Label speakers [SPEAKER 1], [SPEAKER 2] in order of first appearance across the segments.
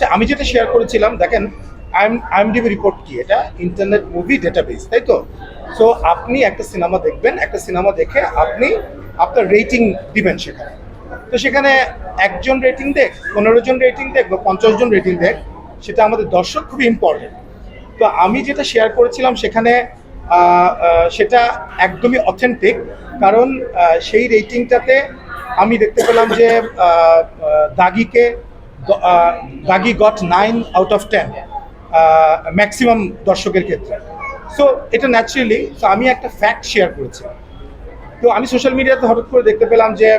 [SPEAKER 1] আমি যেটা শেয়ার করেছিলাম, দেখেন আইএম আইএমডিবি রিপোর্ট কি? এটা ইন্টারনেট মুভি ডেটাবেস তাই তো? সো আপনি একটা সিনেমা দেখবেন, একটা সিনেমা দেখে আপনি আপনার রেটিং দিবেন সেখানে। তো সেখানে একজন রেটিং দেখ, পনেরো জন রেটিং দেখ বা পঞ্চাশ জন রেটিং দেখ, সেটা আমাদের দর্শক খুবই ইম্পর্টেন্ট তো আমি যেটা শেয়ার করেছিলাম সেখানে সেটা একদমই অথেন্টিক কারণ সেই রেটিংটাতে আমি দেখতে পেলাম যে দাগিকে দাগি got nine out of ten maximum দর্শকের ক্ষেত্রে। সো এটা ন্যাচারালি তো আমি একটা ফ্যাক্ট শেয়ার করেছি। তো আমি সোশ্যাল মিডিয়াতে হঠাৎ করে দেখতে পেলাম যে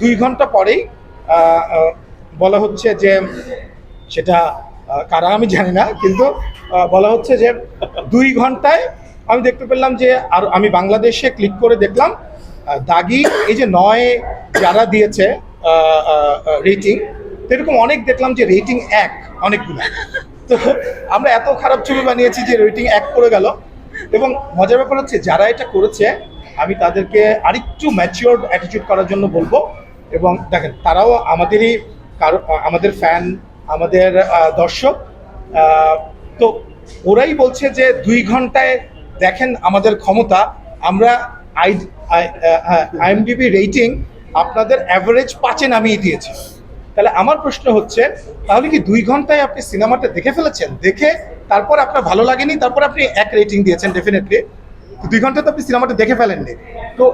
[SPEAKER 1] দুই ঘণ্টা পরেই বলা হচ্ছে যে, সেটা কারা আমি জানি না, কিন্তু বলা হচ্ছে যে, দুই ঘন্টায় আমি দেখতে পেলাম যে, আর আমি বাংলাদেশে ক্লিক করে দেখলাম দাগি, এই যে নয় যারা দিয়েছে রেটিং এরকম অনেক দেখলাম যে রেটিং এক, অনেকগুলো। তো আমরা এত খারাপ ছবি বানিয়েছি যে রেটিং এক করে গেল। এবং মজার ব্যাপার হচ্ছে, যারা এটা করেছে, আমি তাদেরকে আরেকটু ম্যাচিওর অ্যাটিটিউড করার জন্য বলব। এবং দেখেন, তারাও আমাদেরই কারও, আমাদের ফ্যান আমাদের দর্শক তো ওরাই বলছে যে দুই ঘন্টায় দেখেন আমাদের ক্ষমতা। আমরা আই আইএমডিবি রেটিং আপনাদের অ্যাভারেজ পাঁচে নামিয়ে দিয়েছি। তাহলে আমার প্রশ্ন হচ্ছে, তাহলে কি দুই ঘন্টায় আপনি সিনেমাটা দেখে ফেলেছেন? দেখে তারপর আপনার ভালো লাগেনি, তারপর আপনি এক রেটিং দিয়েছেন ডেফিনেটলি দুই ঘণ্টা তো আপনি সিনেমাটা দেখে ফেলেননি। তো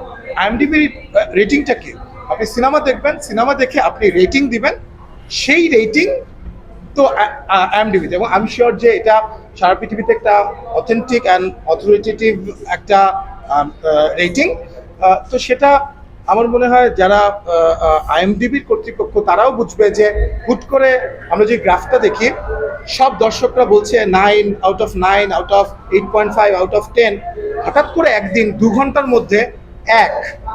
[SPEAKER 1] আইএমডিবি রেটিংটা কি? আপনি সিনেমা দেখবেন, সিনেমা দেখে আপনি রেটিং দিবেন, সেই রেটিং তো আইএমডিবিতে এবং আমি শিওর যে এটা সারা পৃথিবীতে একটা অথেন্টিক অ্যান্ড অথরিটেটিভ একটা রেটিং তো সেটা আমার মনে হয় যারা আইএমডিবির কর্তৃপক্ষ, তারাও বুঝবে যে হুট করে আমরা যে গ্রাফটা দেখি, সব দর্শকরা বলছে nine out of nine out of eight point five out of ten হঠাৎ করে একদিন, দু ঘণ্টার মধ্যে এক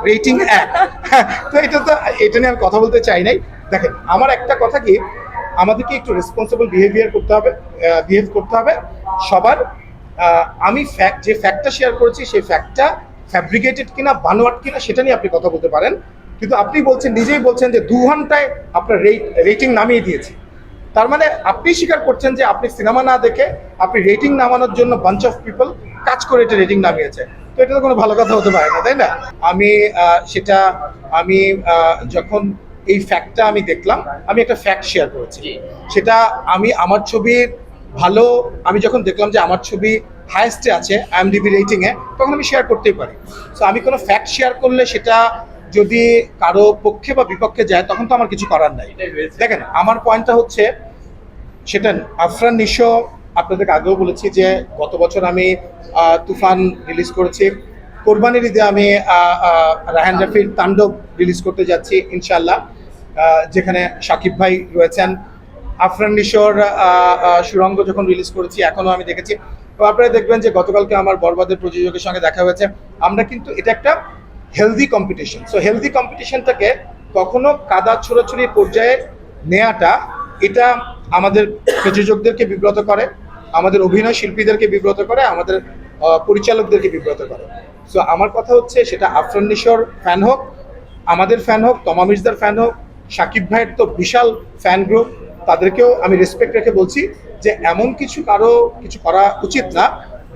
[SPEAKER 1] রেটিং এক। তো এটা তো, এটা নিয়ে আমি কথা বলতে চাই নাই। দেখেন, আমার একটা কথা কি, আমাদেরকে একটু রেসপন্সিবল বিহেভিয়ার করতে হবে বিহেভ করতে হবে। সবার আমি ফ্যাক্ট যে ফ্যাক্টটা শেয়ার করেছি, সেই ফ্যাক্টটা ফ্যাব্রিকেটেড কিনা বানোয়াট কিনা সেটা নিয়ে আপনি কথা বলতে পারেন। কিন্তু আপনি বলছেন নিজেই বলছেন যে দু ঘন্টায় আপনার রেট রেটিং নামিয়ে দিয়েছে। তার মানে আপনি স্বীকার করছেন যে আপনি সিনেমা না দেখে আপনি রেটিং নামানোর জন্য বাঞ্চ অফ পিপল কাজ করে এটা রেটিং নামিয়েছে। তো এটা তো কোনো ভালো কথা হতে পারে না তাই না? আমি সেটা আমি যখন এই ফ্যাক্টটা আমি দেখলাম আমি একটা ফ্যাক্ট শেয়ার করেছি। সেটা আমি আমার ছবির ভালো আমি যখন দেখলাম যে আমার ছবি হায়েস্টে আছে আইএমডিবি রেটিং এ তখন আমি শেয়ার করতেই পারি। সো আমি কোনো ফ্যাক্ট শেয়ার করলে সেটা যদি কারও পক্ষে বা বিপক্ষে যায় তখন তো আমার কিছু করার নাই। দেখেন আমার পয়েন্টটা হচ্ছে সেটা আফরান নিশো আপনাদেরকে আগেও বলেছি যে গত বছর আমি তুফান রিলিজ করেছি। কোরবানির ঈদে আমি রাহান রাফির তাণ্ডব রিলিজ করতে যাচ্ছি ইনশাল্লাহ যেখানে সাকিব ভাই রয়েছেন। আফরান নিশোর সুরঙ্গ যখন রিলিজ করেছি এখনও আমি দেখেছি। আপনারা দেখবেন যে গতকালকে আমার বরবাদের প্রযোজকের সঙ্গে দেখা হয়েছে। আমরা কিন্তু এটা একটা হেলদি কম্পিটিশন সো হেলদি কম্পিটিশনটাকে কখনো কাদা ছোড়াছুড়ি পর্যায়ে নেওয়াটা এটা আমাদের প্রযোজকদেরকে বিব্রত করে, আমাদের অভিনয় শিল্পীদেরকে বিব্রত করে, আমাদের পরিচালকদেরকে বিব্রত করে। সো আমার কথা হচ্ছে সেটা আফরান ফ্যান হোক, আমাদের ফ্যান হোক তমা মির্জার ফ্যান হোক, সাকিব ভাইয়ের তো বিশাল ফ্যান গ্রুপ তাদেরকেও আমি রেসপেক্ট রেখে বলছি যে এমন কিছু কারও কিছু করা উচিত না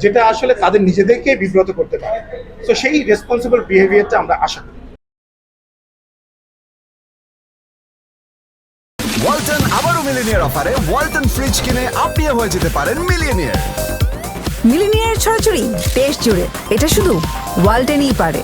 [SPEAKER 1] যেটা আসলে তাদের নিজেদেরকে বিব্রত করতে পারে। তো সেই রেসপন্সিবল বিহেভিয়ারটা আমরা আশা করি।
[SPEAKER 2] ওয়ালটন আবারও মিলিনিয়ার অফারে ওয়ালটন ফ্রিজ কিনে আপনিও হয়ে যেতে পারেন মিলিয়নিয়ার
[SPEAKER 3] মিলিনিয়ার ছড়াছড়ি দেশ জুড়ে। এটা শুধু ওয়ালটেনই পারে।